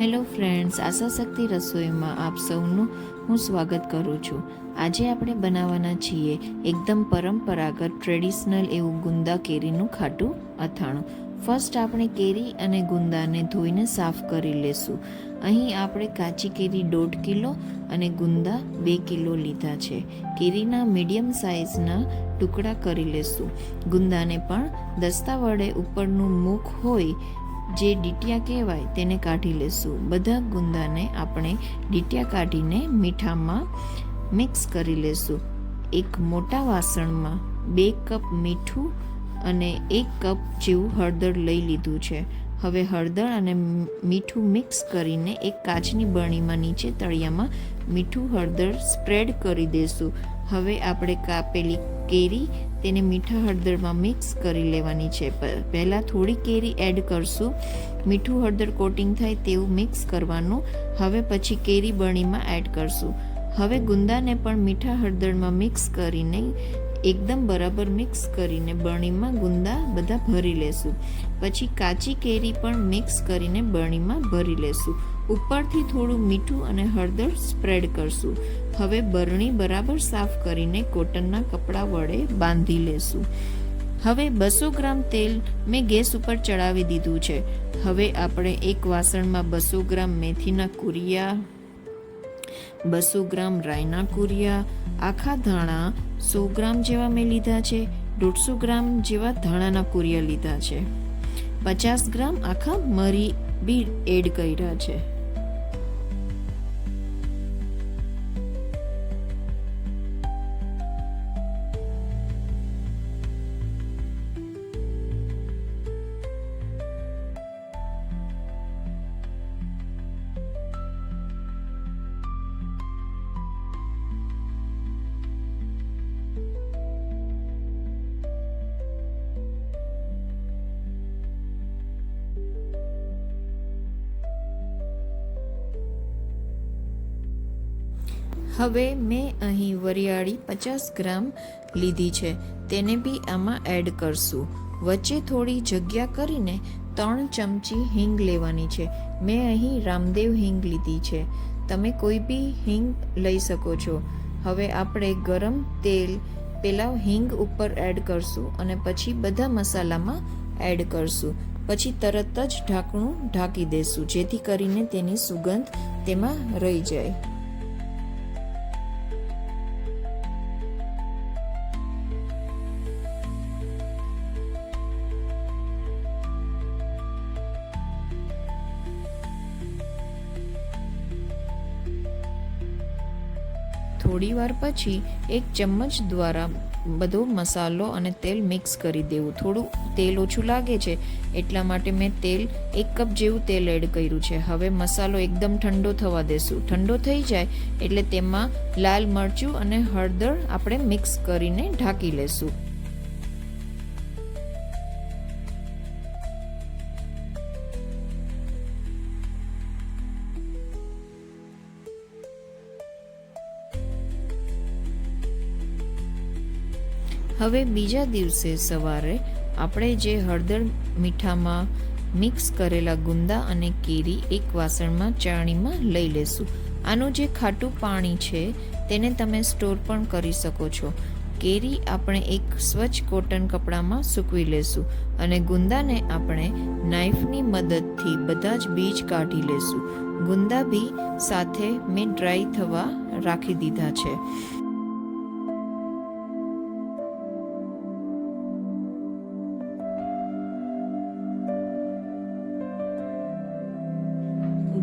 Hello friends, આશા શક્તિ રસોઈમાં આપ સૌનું હું સ્વાગત કરું છું. આજે આપણે બનાવવાના છીએ એકદમ પરંપરાગત ટ્રેડિશનલ એવું ગુંદા કેરીનું ખાટું અથાણું. ફર્સ્ટ આપણે કેરી અને ગુંદાને ધોઈને સાફ કરી લેશું. અહીં આપણે કાચી કેરી દોઢ કિલો અને ગુંદા બે કિલો લીધા છે. કેરીના મીડિયમ સાઇઝના ટુકડા કરી લેશું. ગુંદાને પણ દસ્તા વડે ઉપરનું મુખ હોય જે ડીટિયા કહેવાય તેને કાઢી લેશું. બધા ગુંદાને આપણે ડીટિયા કાઢીને મીઠામાં મિક્સ કરી લેશું. એક મોટા વાસણમાં બે કપ મીઠું અને એક કપ જેવું હળદર લઈ લીધું છે. હવે હળદર અને મીઠું મિક્સ કરીને એક કાચની બરણીમાં નીચે તળિયામાં મીઠું હળદર સ્પ્રેડ કરી દેશું. હવે આપણે કાપેલી કેરી તેને મીઠા હળદરમાં મિક્સ કરી લેવાની છે. પહેલાં થોડી કેરી એડ કરશું. મીઠું હળદર કોટિંગ થાય તેવું મિક્સ કરવાનું. હવે પછી કેરી બરણીમાં એડ કરશું. હવે ગુંદાને પણ મીઠા હળદરમાં મિક્સ કરીને, એકદમ બરાબર મિક્સ કરીને બરણીમાં ગુંદા બધા ભરી લેશું. પછી કાચી કેરી પણ મિક્સ કરીને બરણીમાં ભરી લેશું. ઉપરથી થોડું મીઠું અને હળદર સ્પ્રેડ કરશું. હવે બરણી બરાબર સાફ કરીને કોટનના કપડાં વડે બાંધી લેશું. હવે બસો ગ્રામ તેલ મેં ગેસ ઉપર ચડાવી દીધું છે. હવે આપણે એક વાસણમાં બસો ગ્રામ મેથીના કુરિયા, બસો ગ્રામ રાયના કુરિયા, આખા ધાણા સો ગ્રામ જેવા મેં લીધા છે, દોઢસો ગ્રામ જેવા ધાણાના કુરિયા લીધા છે. પચાસ ગ્રામ આખા મરી બી એડ કર્યા છે. હવે મેં અહીં વરિયાળી પચાસ ગ્રામ લીધી છે. તેને બી આમાં એડ કરશું. વચ્ચે થોડી જગ્યા કરીને ત્રણ ચમચી હિંગ લેવાની છે. મેં અહીં રામદેવ હિંગ લીધી છે. તમે કોઈ બી હિંગ લઈ શકો છો. હવે આપણે ગરમ તેલ, પેલા હિંગ ઉપર એડ કરશું અને પછી બધા મસાલામાં એડ કરશું. પછી તરત જ ઢાંકણું ઢાંકી દેશું, જેથી કરીને તેની સુગંધ તેમાં રહી જાય. થોડી વાર પછી એક ચમચ દ્વારા બધો મસાલો અને તેલ મિક્સ કરી દેવું. થોડું તેલ ઓછું લાગે છે, એટલા માટે મેં તેલ એક કપ જેવું તેલ એડ કર્યું છે. હવે મસાલો એકદમ ઠંડો થવા દેશું. ઠંડો થઈ જાય એટલે તેમાં લાલ મરચું અને હળદર આપણે મિક્સ કરીને ઢાંકી લેશું. હવે બીજા દિવસે સવારે આપણે જે હળદર મીઠામાં મિક્સ કરેલા ગુંદા અને કેરી એક વાસણમાં ચાણીમાં લઈ લેશું. આનું જે ખાટું પાણી છે, તેને તમે સ્ટોર પણ કરી શકો છો. કેરી આપણે એક સ્વચ્છ કોટન કપડામાં સૂકવી લેશું અને ગુંદાને આપણે નાઈફની મદદથી બધા જ બીજ કાઢી લેશું. ગુંદા બી સાથે મેં ડ્રાય થવા રાખી દીધા છે.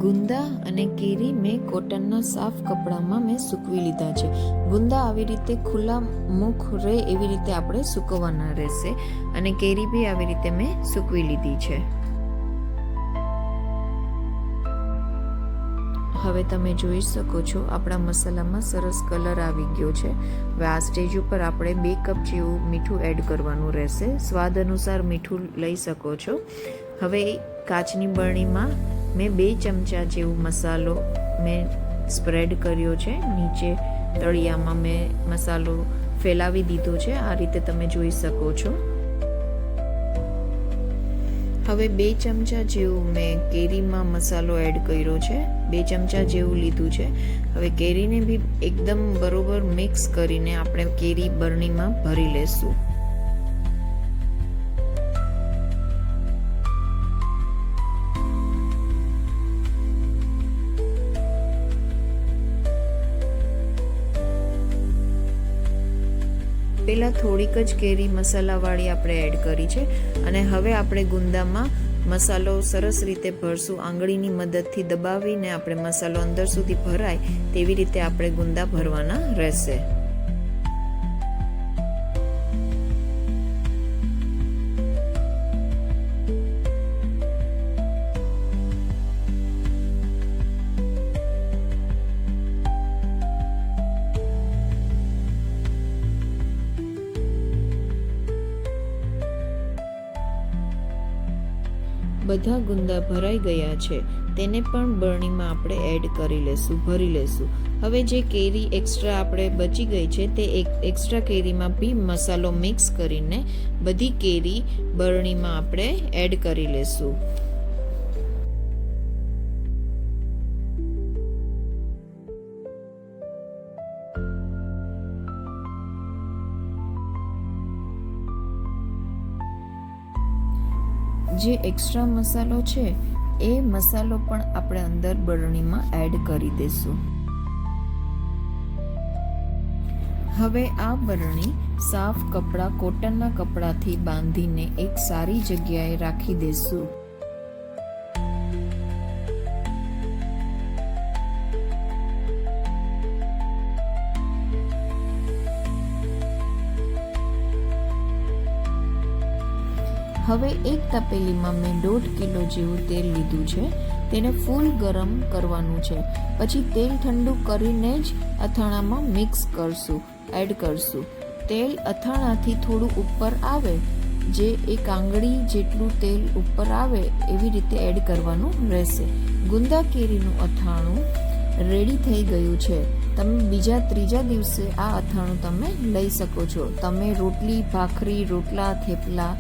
ગુંદા અને કેરી મેં કોટનના સાફ કપડામાં મેં સૂકવી લીધા છે. ગુંદા આવી રીતે ખુલ્લા મુખ રહે એવી રીતે આપણે સૂકવવાના રહેશે અને કેરી બી આવી રીતે મેં સૂકવી લીધી છે. હવે તમે જોઈ શકો છો આપણા મસાલામાં સરસ કલર આવી ગયો છે. હવે આ સ્ટેજ ઉપર આપણે બે કપ જેવું મીઠું એડ કરવાનું રહેશે. સ્વાદ અનુસાર મીઠું લઈ શકો છો. હવે કાચની બરણીમાં મેં બે ચમચા જેવો મસાલો મેં સ્પ્રેડ કર્યો છે. નીચે તળિયામાં મેં મસાલો ફેલાવી દીધો છે. આ રીતે તમે જોઈ શકો છો. હવે બે ચમચા જેવું મેં કેરીમાં મસાલો એડ કર્યો છે. બે ચમચા જેવું લીધું છે. હવે કેરીને બી એકદમ બરોબર મિક્સ કરીને આપણે કેરી બરણીમાં ભરી લેશું. પહેલાં થોડીક જ કેરી મસાલાવાળી આપણે એડ કરી છે અને હવે આપણે ગુંદામાં મસાલો સરસ રીતે ભરશું. આંગળીની મદદથી દબાવીને આપણે મસાલો અંદર સુધી ભરાય તેવી રીતે આપણે ગુંદા ભરવાના રહેશે. બધા ગુંદા ભરાઈ ગયા છે. તેને પણ બરણીમાં આપણે એડ કરી લેશું, ભરી લેશું. હવે જે કેરી એક્સ્ટ્રા આપણે બચી ગઈ છે તે એક એક્સ્ટ્રા કેરીમાં બી મસાલો મિક્સ કરીને બધી કેરી બરણીમાં આપણે એડ કરી લેશું. જે એક્સ્ટ્રા મસાલો છે, એ મસાલો પણ આપણે અંદર બરણીમાં એડ કરી દઈશું હવે આ બરણી સાફ કપડાં કોટનના કપડાંથી બાંધીને એક સારી જગ્યાએ રાખી દેશું. હવે એક તપેલીમાં મેં દોઢ કિલો જેવું તેલ લીધું છે. તેને ફૂલ ગરમ કરવાનું છે. પછી તેલ ઠંડુ કરીને જ અથાણામાં મિક્સ કરશું, એડ કરશું. તેલ અથાણાથી થોડું ઉપર આવે, જે એક આંગળી જેટલું તેલ ઉપર આવે એવી રીતે એડ કરવાનું રહેશે. ગુંદા કેરીનું અથાણું રેડી થઈ ગયું છે. તમે બીજા ત્રીજા દિવસે આ અથાણું તમે લઈ શકો છો. તમે રોટલી, ભાખરી, રોટલા, થેપલા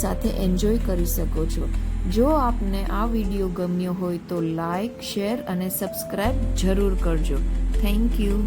સાથે એન્જોય કરી શકો છો. જો આપને આ વીડિયો ગમ્યો હોય તો લાઈક શેર અને સબસ્ક્રાઈબ જરૂર કરજો. Thank you